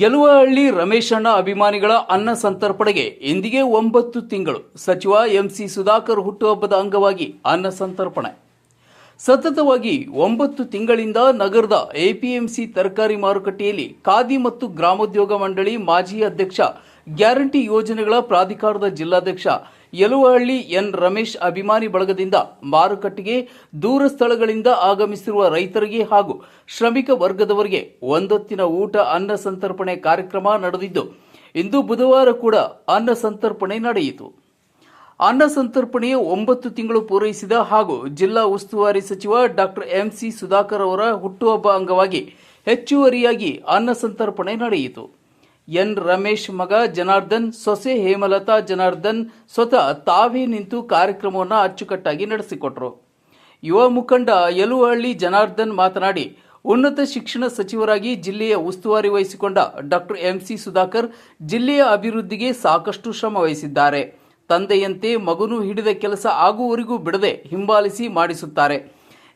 ಯಲುವಹಳ್ಳಿ ರಮೇಶಣ್ಣ ಅಭಿಮಾನಿಗಳ ಅನ್ನ ಸಂತರ್ಪಣೆಗೆ ಇಂದಿಗೆ ಒಂಬತ್ತು ತಿಂಗಳು. ಸಚಿವ ಎಂಸಿ ಸುಧಾಕರ್ ಹುಟ್ಟುಹಬ್ಬದ ಅಂಗವಾಗಿ ಅನ್ನ ಸಂತರ್ಪಣೆ. ಸತತವಾಗಿ ಒಂಬತ್ತು ತಿಂಗಳಿಂದ ನಗರದ ಎಪಿಎಂಸಿ ತರಕಾರಿ ಮಾರುಕಟ್ಟೆಯಲ್ಲಿ ಖಾದಿ ಮತ್ತು ಗ್ರಾಮೋದ್ಯೋಗ ಮಂಡಳಿ ಮಾಜಿ ಅಧ್ಯಕ್ಷ ಗ್ಯಾರಂಟಿ ಯೋಜನೆಗಳ ಪ್ರಾಧಿಕಾರದ ಜಿಲ್ಲಾಧ್ಯಕ್ಷ ಯಲುವಹಳ್ಳಿ ಎನ್ ರಮೇಶ್ ಅಭಿಮಾನಿ ಬಳಗದಿಂದ ಮಾರುಕಟ್ಟೆಗೆ ದೂರ ಸ್ಥಳಗಳಿಂದ ಆಗಮಿಸಿರುವ ರೈತರಿಗೆ ಹಾಗೂ ಶ್ರಮಿಕ ವರ್ಗದವರಿಗೆ ಒಂದೊತ್ತಿನ ಊಟ, ಅನ್ನ ಸಂತರ್ಪಣೆ ಕಾರ್ಯಕ್ರಮ ನಡೆದಿದ್ದು, ಇಂದು ಬುಧವಾರ ಕೂಡ ಅನ್ನ ಸಂತರ್ಪಣೆ ನಡೆಯಿತು. ಅನ್ನ ಸಂತರ್ಪಣೆಯ ಒಂಬತ್ತು ತಿಂಗಳು ಪೂರೈಸಿದ ಹಾಗೂ ಜಿಲ್ಲಾ ಉಸ್ತುವಾರಿ ಸಚಿವ ಡಾಕ್ಟರ್ ಎಂಸಿ ಸುಧಾಕರ್ ಅವರ ಹುಟ್ಟುಹಬ್ಬ ಅಂಗವಾಗಿ ಹೆಚ್ಚುವರಿಯಾಗಿ ಅನ್ನ ಸಂತರ್ಪಣೆ ನಡೆಯಿತು. ಎನ್ ರಮೇಶ್ ಮಗ ಜನಾರ್ದನ್, ಸೊಸೆ ಹೇಮಲತಾ ಜನಾರ್ದನ್ ಸ್ವತಃ ತಾವೇ ನಿಂತು ಕಾರ್ಯಕ್ರಮವನ್ನು ಅಚ್ಚುಕಟ್ಟಾಗಿ ನಡೆಸಿಕೊಟ್ರು. ಯುವ ಮುಖಂಡ ಯಲುವಹಳ್ಳಿ ಜನಾರ್ದನ್ ಮಾತನಾಡಿ, ಉನ್ನತ ಶಿಕ್ಷಣ ಸಚಿವರಾಗಿ ಜಿಲ್ಲೆಯ ಉಸ್ತುವಾರಿ ವಹಿಸಿಕೊಂಡ ಡಾಕ್ಟರ್ ಎಂಸಿ ಸುಧಾಕರ್ ಜಿಲ್ಲೆಯ ಅಭಿವೃದ್ಧಿಗೆ ಸಾಕಷ್ಟು ಶ್ರಮ ವಹಿಸಿದ್ದಾರೆ. ತಂದೆಯಂತೆ ಮಗನು ಹಿಡಿದ ಕೆಲಸ ಆಗುವವರೆಗೂ ಬಿಡದೆ ಹಿಂಬಾಲಿಸಿ ಮಾಡಿಸುತ್ತಾರೆ.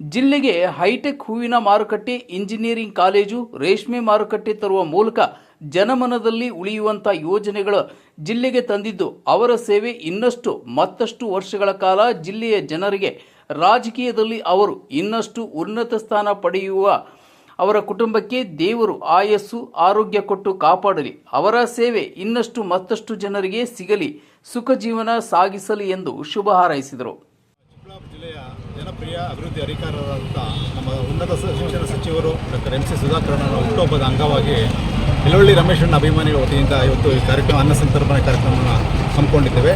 ಜಿಲ್ಲೆಗೆ ಹೈಟೆಕ್ ಹೂವಿನ ಮಾರುಕಟ್ಟೆ, ಇಂಜಿನಿಯರಿಂಗ್ ಕಾಲೇಜು, ರೇಷ್ಮೆ ಮಾರುಕಟ್ಟೆ ತರುವ ಮೂಲಕ ಜನಮನದಲ್ಲಿ ಉಳಿಯುವಂಥ ಯೋಜನೆಗಳು ಜಿಲ್ಲೆಗೆ ತಂದಿದ್ದು, ಅವರ ಸೇವೆ ಇನ್ನಷ್ಟು ಮತ್ತಷ್ಟು ವರ್ಷಗಳ ಕಾಲ ಜಿಲ್ಲೆಯ ಜನರಿಗೆ ರಾಜಕೀಯದಲ್ಲಿ ಅವರು ಇನ್ನಷ್ಟು ಉನ್ನತ ಸ್ಥಾನ ಪಡೆಯುವ ಅವರ ಕುಟುಂಬಕ್ಕೆ ದೇವರು ಆಯಸ್ಸು, ಆರೋಗ್ಯ ಕೊಟ್ಟು ಕಾಪಾಡಲಿ. ಅವರ ಸೇವೆ ಇನ್ನಷ್ಟು ಮತ್ತಷ್ಟು ಜನರಿಗೆ ಸಿಗಲಿ, ಸುಖ ಜೀವನ ಸಾಗಿಸಲಿ ಎಂದು ಶುಭ ಹಾರೈಸಿದರು. ಜನಪ್ರಿಯ ಅಭಿವೃದ್ಧಿ ಅಧಿಕಾರರಾದಂಥ ನಮ್ಮ ಉನ್ನತ ಶಿಕ್ಷಣ ಸಚಿವರು ಡಾಕ್ಟರ್ ಎಂ ಸಿ ಸುಧಾಕರನ ಹುಟ್ಟುಹಬ್ಬದ ಅಂಗವಾಗಿ ಇಳವಳ್ಳಿ ರಮೇಶಣ್ಣ ಅಭಿಮಾನಿಗಳ ವತಿಯಿಂದ ಇವತ್ತು ಈ ಕಾರ್ಯಕ್ರಮ, ಅನ್ನ ಸಂತರ್ಪಣೆ ಕಾರ್ಯಕ್ರಮವನ್ನು ಹಮ್ಮಿಕೊಂಡಿದ್ದೇವೆ.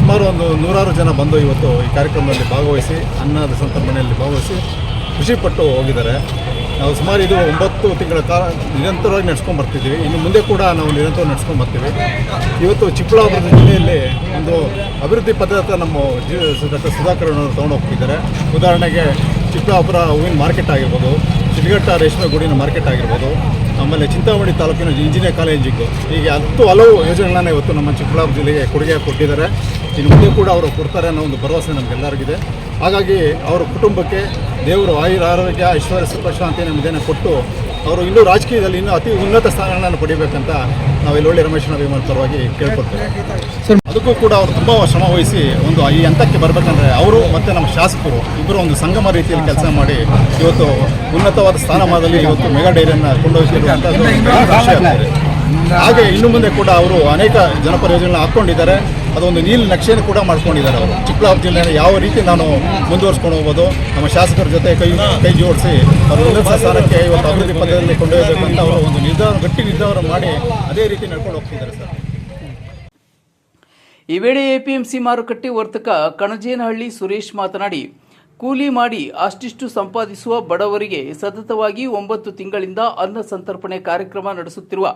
ಸುಮಾರು ಒಂದು ನೂರಾರು ಜನ ಬಂದು ಇವತ್ತು ಈ ಕಾರ್ಯಕ್ರಮದಲ್ಲಿ ಭಾಗವಹಿಸಿ, ಅನ್ನದ ಸಂತರ್ಪಣೆಯಲ್ಲಿ ಭಾಗವಹಿಸಿ ಖುಷಿಪಟ್ಟು ಹೋಗಿದ್ದಾರೆ. ನಾವು ಸುಮಾರು ಇದು ಒಂಬತ್ತು ತಿಂಗಳ ಕಾಲ ನಿರಂತರವಾಗಿ ನಡ್ಸ್ಕೊಂಡು ಬರ್ತಿದ್ದೀವಿ. ಇನ್ನು ಮುಂದೆ ಕೂಡ ನಾವು ನಿರಂತರ ನಡ್ಸ್ಕೊಂಡು ಬರ್ತೀವಿ. ಇವತ್ತು ಚಿಕ್ಕಬಳ್ಳಾಪುರದ ಜಿಲ್ಲೆಯಲ್ಲಿ ಒಂದು ಅಭಿವೃದ್ಧಿ ಪದ್ಧತಿ ನಮ್ಮ ಡಾಕ್ಟರ್ ಸುಧಾಕರ್ ತೊಗೊಂಡು ಹೋಗ್ತಿದ್ದಾರೆ. ಉದಾಹರಣೆಗೆ ಚಿಕ್ಕಬಳ್ಳಾಪುರ ಹೂವಿನ ಮಾರ್ಕೆಟ್ ಆಗಿರ್ಬೋದು ಸಿದ್ಧಘಟ್ಟ ರೇಷ್ಮೆ ಗೂಡಿನ ಮಾರ್ಕೆಟ್ ಆಗಿರ್ಬೋದು ಆಮೇಲೆ ಚಿಂತಾಮಣಿ ತಾಲೂಕಿನ ಇಂಜಿನಿಯರ್ ಕಾಲೇಜಿಗೆ ಹೀಗೆ ಹತ್ತು ಹಲವು ಯೋಜನೆಗಳನ್ನ ಇವತ್ತು ನಮ್ಮ ಚಿಕ್ಕಬಳ್ಳಾಪುರ ಜಿಲ್ಲೆಗೆ ಕೊಡುಗೆ ಕೊಟ್ಟಿದ್ದಾರೆ. ಇನ್ನು ಮುಂದೆ ಕೂಡ ಅವರು ಕೊಡ್ತಾರೆ ಅನ್ನೋ ಒಂದು ಭರವಸೆ ನಮಗೆಲ್ಲರಿಗಿದೆ ಹಾಗಾಗಿ ಅವರ ಕುಟುಂಬಕ್ಕೆ ದೇವರು ಆಯುರ ಆರೋಗ್ಯ ಐಶ್ವರ್ಯ, ಸುಖ, ಶಾಂತಿ ಕೊಟ್ಟು ಅವರು ಇನ್ನೂ ರಾಜಕೀಯದಲ್ಲಿ ಇನ್ನೂ ಅತಿ ಉನ್ನತ ಸ್ಥಾನಗಳನ್ನು ಪಡಿಬೇಕಂತ ನಾವು ಇಲ್ಲಿ ರಮೇಶನ ಅಭಿಮಾನ ಪರವಾಗಿ ಕೇಳ್ಕೊಡ್ತೇವೆ ಅದಕ್ಕೂ ಕೂಡ ಅವರು ತುಂಬ ಶ್ರಮ ಒಂದು ಈ ಹಂತಕ್ಕೆ ಬರಬೇಕಂದ್ರೆ ಅವರು ಮತ್ತು ನಮ್ಮ ಶಾಸಕರು ಇಬ್ಬರು ಒಂದು ಸಂಗಮ ರೀತಿಯಲ್ಲಿ ಕೆಲಸ ಮಾಡಿ ಇವತ್ತು ಉನ್ನತವಾದ ಸ್ಥಾನಮಾನದಲ್ಲಿ ಇವತ್ತು ಮೆಗಾ ಡೈರಿಯನ್ನು ಆಗ್ತದೆ. ಹಾಗೆ ಇನ್ನು ಮುಂದೆ ಕೂಡ ಅವರು ಅನೇಕ ಜನಪರ ಯೋಜನೆಗಳನ್ನ ಹಾಕ್ಕೊಂಡಿದ್ದಾರೆ ಅದೊಂದು ನೀಲ್ ನಕ್ಷೆಯನ್ನು ಕೂಡ ಮಾಡ್ಕೊಂಡಿದ್ದಾರೆ ಅವರು. ಚಿಕ್ಕಬಳ್ಳಾಪುರ ಜಿಲ್ಲೆಯನ್ನು ಯಾವ ರೀತಿ ನಾನು ಮುಂದುವರಿಸ್ಕೊಂಡು ಹೋಗ್ಬೋದು ನಮ್ಮ ಶಾಸಕರ ಜೊತೆ ಕೈ ಕೈ ಜೋಡಿಸಿ ಅವರು ಉನ್ನತ ಸ್ಥಾನಕ್ಕೆ ಇವತ್ತು ಅಭಿವೃದ್ಧಿ ಪದದಲ್ಲಿ ಅವರು ಒಂದು ನಿರ್ಧಾರ ಗಟ್ಟಿ ನಿರ್ಧಾರ ಮಾಡಿ ಅದೇ ರೀತಿ ನಡ್ಕೊಂಡು ಹೋಗ್ತಿದ್ದಾರೆ ಸರ್. ಈ ವೇಳೆ ಎಪಿಎಂಸಿ ಮಾರುಕಟ್ಟೆ ವರ್ತಕ ಕಣಜೇನಹಳ್ಳಿ ಸುರೇಶ್ ಮಾತನಾಡಿ, ಕೂಲಿ ಮಾಡಿ ಅಷ್ಟಿಷ್ಟು ಸಂಪಾದಿಸುವ ಬಡವರಿಗೆ ಸತತವಾಗಿ ಒಂಬತ್ತು ತಿಂಗಳಿಂದ ಅನ್ನ ಸಂತರ್ಪಣೆ ಕಾರ್ಯಕ್ರಮ ನಡೆಸುತ್ತಿರುವ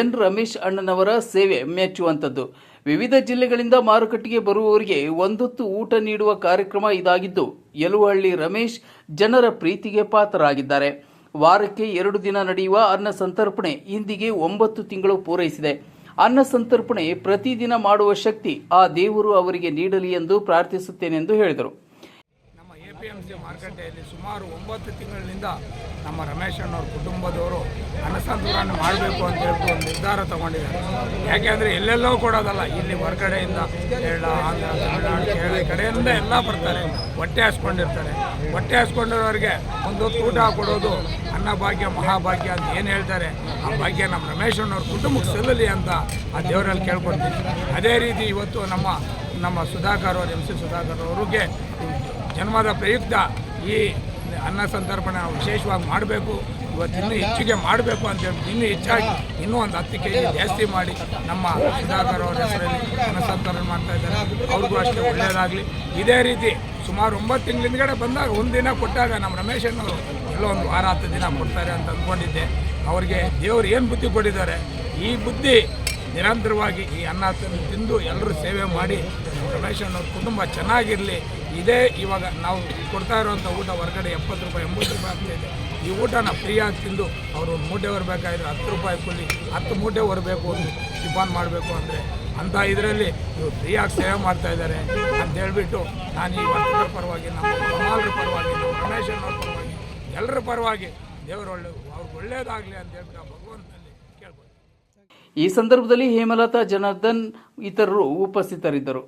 ಎನ್ ರಮೇಶ್ ಅಣ್ಣನವರ ಸೇವೆ ಮೆಚ್ಚುವಂಥದ್ದು. ವಿವಿಧ ಜಿಲ್ಲೆಗಳಿಂದ ಮಾರುಕಟ್ಟೆಗೆ ಬರುವವರಿಗೆ ಒಂದೊತ್ತು ಊಟ ನೀಡುವ ಕಾರ್ಯಕ್ರಮ ಇದಾಗಿದ್ದು ಯಲುವಹಳ್ಳಿ ರಮೇಶ್ ಜನರ ಪ್ರೀತಿಗೆ ಪಾತ್ರರಾಗಿದ್ದಾರೆ. ವಾರಕ್ಕೆ ಎರಡು ದಿನ ನಡೆಯುವ ಅನ್ನ ಸಂತರ್ಪಣೆ ಇಂದಿಗೆ ಒಂಬತ್ತು ತಿಂಗಳು ಪೂರೈಸಿದೆ. ಅನ್ನ ಸಂತರ್ಪಣೆ ಪ್ರತಿದಿನ ಮಾಡುವ ಶಕ್ತಿ ಆ ದೇವರು ಅವರಿಗೆ ನೀಡಲಿ ಎಂದು ಪ್ರಾರ್ಥಿಸುತ್ತೇನೆಂದು ಹೇಳಿದರು. ಪಿ ಎಂ ಸಿ ಮಾರುಕಟ್ಟೆಯಲ್ಲಿ ಸುಮಾರು ಒಂಬತ್ತು ತಿಂಗಳಿನಿಂದ ನಮ್ಮ ರಮೇಶ್ ಅಣ್ಣವ್ರ ಕುಟುಂಬದವರು ಅನ್ನಸಂತರವನ್ನು ಮಾಡಬೇಕು ಅಂತ ಹೇಳ್ಬಿಟ್ಟು ಒಂದು ನಿರ್ಧಾರ ತಗೊಂಡಿದ್ದಾರೆ. ಯಾಕೆಂದರೆ ಎಲ್ಲೆಲ್ಲೋ ಕೊಡೋದಲ್ಲ ಇಲ್ಲಿ ಹೊರಗಡೆಯಿಂದ ಕೇರಳ, ಆಂಧ್ರ, ತಮಿಳುನಾಡು, ಕೇರಳ ಕಡೆಯಿಂದ ಎಲ್ಲ ಬರ್ತಾರೆ, ಹೊಟ್ಟೆ ಹಾಸ್ಕೊಂಡಿರ್ತಾರೆ. ಹೊಟ್ಟೆ ಹಾಸ್ಕೊಂಡಿರೋರಿಗೆ ಒಂದು ಊಟ ಕೊಡೋದು ಅನ್ನಭಾಗ್ಯ ಮಹಾಭಾಗ್ಯ ಅಂತ ಏನು ಹೇಳ್ತಾರೆ? ಆ ಭಾಗ್ಯ ನಮ್ಮ ರಮೇಶ್ ಅಣ್ಣವ್ರ ಕುಟುಂಬಕ್ಕೆ ಸಲ್ಲಲಿ ಅಂತ ಆ ದೇವರಲ್ಲಿ ಕೇಳ್ಕೊಳ್ತೀವಿ ಅದೇ ರೀತಿ ಇವತ್ತು ನಮ್ಮ ನಮ್ಮ ಸುಧಾಕರ್ ಅವರು, ಎಂ ಸಿ ಸುಧಾಕರ್ ಅವ್ರಿಗೆ ಜನ್ಮದ ಪ್ರಯುಕ್ತ ಈ ಅನ್ನ ಸಂತರ್ಪಣೆ ವಿಶೇಷವಾಗಿ ಮಾಡಬೇಕು. ಇವತ್ತು ಇನ್ನೂ ಹೆಚ್ಚಿಗೆ ಮಾಡಬೇಕು ಅಂತ ಹೇಳಿ ಇನ್ನೂ ಹೆಚ್ಚಾಗಿ ಇನ್ನೂ ಒಂದು ಹತ್ತು ಕೆ ಜಿ ಜಾಸ್ತಿ ಮಾಡಿ ನಮ್ಮ ಸುಧಾಕರ್ ಅವರ ಹೆಸರಲ್ಲಿ ಅನ್ನ ಸಂತರ್ಪಣೆ ಮಾಡ್ತಾ ಇದ್ದಾರೆ. ಅವ್ರಿಗೂ ಅಷ್ಟೇ ಒಳ್ಳೆಯದಾಗಲಿ ಇದೇ ರೀತಿ ಸುಮಾರು ಒಂಬತ್ತು ತಿಂಗಳಿಂದಗಡೆ ಬಂದಾಗ ಒಂದು ದಿನ ಕೊಟ್ಟಾಗ ನಮ್ಮ ರಮೇಶ್ ಅನ್ನೋರು ಎಲ್ಲೋ ಒಂದು ವಾರ ಹತ್ತು ದಿನ ಕೊಡ್ತಾರೆ ಅಂತ ಅಂದ್ಕೊಂಡಿದ್ದೆ. ಅವ್ರಿಗೆ ದೇವರು ಏನು ಬುದ್ಧಿ ಕೊಟ್ಟಿದ್ದಾರೆ? ಈ ಬುದ್ಧಿ ನಿರಂತರವಾಗಿ ಈ ಅನ್ನ ತಿಂದು- ಎಲ್ಲರೂ ಸೇವೆ ಮಾಡಿ ರಮೇಶ್ ಅವ್ರ ಕುಟುಂಬ ಚೆನ್ನಾಗಿರಲಿ. ಇದೇ ಇವಾಗ ನಾವು ಕೊಡ್ತಾ ಇರುವಂಥ ಊಟ ಹೊರಗಡೆ ಎಪ್ಪತ್ತು ರೂಪಾಯಿ, ಎಂಬತ್ತು ರೂಪಾಯಿ ಆಗ್ತಾಯಿದೆ ಈ ಊಟನ ಫ್ರೀಯಾಗಿ ತಿಂದು ಅವರು ಮೂಟೆ ಬರಬೇಕಾದ್ರೆ ಹತ್ತು ರೂಪಾಯಿ ಕೂಲಿ, ಹತ್ತು ಮೂಟೆ ಬರಬೇಕು ಟಿಫಾನ್ ಮಾಡಬೇಕು ಅಂದರೆ ಅಂಥ ಇದರಲ್ಲಿ ಇವರು ಫ್ರೀಯಾಗಿ ಸೇವೆ ಮಾಡ್ತಾ ಇದ್ದಾರೆ ಅಂತ ಹೇಳ್ಬಿಟ್ಟು ನಾನು ಈ ವರ್ತಕರ ಪರವಾಗಿ, ನಮ್ಮ ಕಮಾಲ್ರ ಪರವಾಗಿ, ನಮ್ಮ ರಮೇಶ್ ಪರವಾಗಿ ಎಲ್ಲರ ಪರವಾಗಿ ದೇವರೊಳ್ಳೆ ಅವ್ರಿಗೆ ಒಳ್ಳೇದಾಗಲಿ ಅಂತ ಹೇಳ್ಬಿಟ್ಟು ಕೇಳ್ಬೋದು ಈ ಸಂದರ್ಭದಲ್ಲಿ ಹೇಮಲತಾ ಜನಾರ್ದನ್ ಇತರರು ಉಪಸ್ಥಿತರಿದ್ದರು.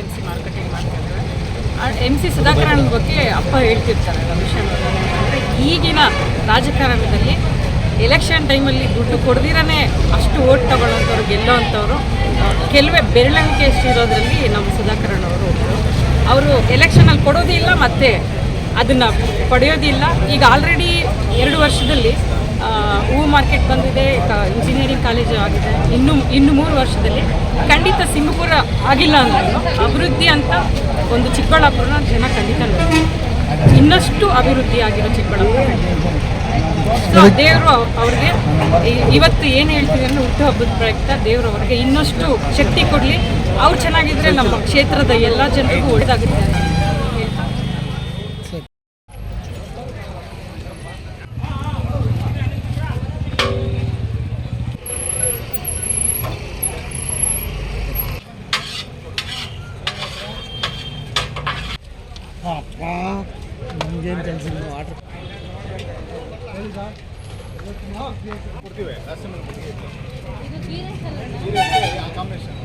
ಎಂ ಸಿ ಮಾರ್ಕೆಟಿಂಗ್ ಮಾಡ್ತಾ ಇದ್ದಾರೆ ಎಂ ಸಿ ಸುಧಾಕರನ್ ಬಗ್ಗೆ ಅಪ್ಪ ಹೇಳ್ತಿರ್ತಾರೆ ಅಂದರೆ ಈಗಿನ ರಾಜಕಾರಣದಲ್ಲಿ ಎಲೆಕ್ಷನ್ ಟೈಮಲ್ಲಿ ದುಡ್ಡು ಕೊಡ್ದಿರೇ ಅಷ್ಟು ಓಟ್ ತಗೊಳ್ಳೋಂಥವ್ರು ಗೆಲ್ಲೋವಂಥವ್ರು ಕೆಲವೇ ಬೆರಳಿಕೆ ಇರೋದ್ರಲ್ಲಿ ನಮ್ಮ ಸುಧಾಕರಣ ಅವರು ಅವರು ಎಲೆಕ್ಷನಲ್ಲಿ ಕೊಡೋದಿಲ್ಲ, ಮತ್ತು ಅದನ್ನು ಪಡೆಯೋದಿಲ್ಲ. ಈಗ ಆಲ್ರೆಡಿ ಎರಡು ವರ್ಷದಲ್ಲಿ ಹೂವು ಮಾರ್ಕೆಟ್ ಬಂದಿದೆ ಇಂಜಿನಿಯರಿಂಗ್ ಕಾಲೇಜು ಆಗಿದೆ. ಇನ್ನು ಇನ್ನು ಮೂರು ವರ್ಷದಲ್ಲಿ ಖಂಡಿತ ಸಿಂಗಪುರ ಆಗಿಲ್ಲ ಅಂದ್ರೂ ಅಭಿವೃದ್ಧಿ ಅಂತ ಒಂದು ಚಿಕ್ಕಬಳ್ಳಾಪುರನ ಜನ ಖಂಡಿತ ಇನ್ನಷ್ಟು ಅಭಿವೃದ್ಧಿ ಆಗಿರೋ ಚಿಕ್ಕಬಳ್ಳಾಪುರ. ಸೊ ದೇವರು ಅವ್ರಿಗೆ ಇವತ್ತು ಏನು ಹೇಳ್ತೀವಿ ಅಂದರೆ ಹುಟ್ಟುಹಬ್ಬದ ಪ್ರಯುಕ್ತ ದೇವರು ಅವ್ರಿಗೆ ಇನ್ನಷ್ಟು ಶಕ್ತಿ ಕೊಡಲಿ. ಅವ್ರು ಚೆನ್ನಾಗಿದ್ರೆ ನಮ್ಮ ಕ್ಷೇತ್ರದ ಎಲ್ಲ ಜನರಿಗೂ ಒಳ್ಳೆಯದಾಗುತ್ತೆ ಅಂತ ಹೇಳ್ತಾ ಅಪ್ಪ ನಮಗೇನು ಟೆನ್ಷನ್ ವಾಟ್ರ್ ಕೊಡ್ತೀವಿ. Last time combination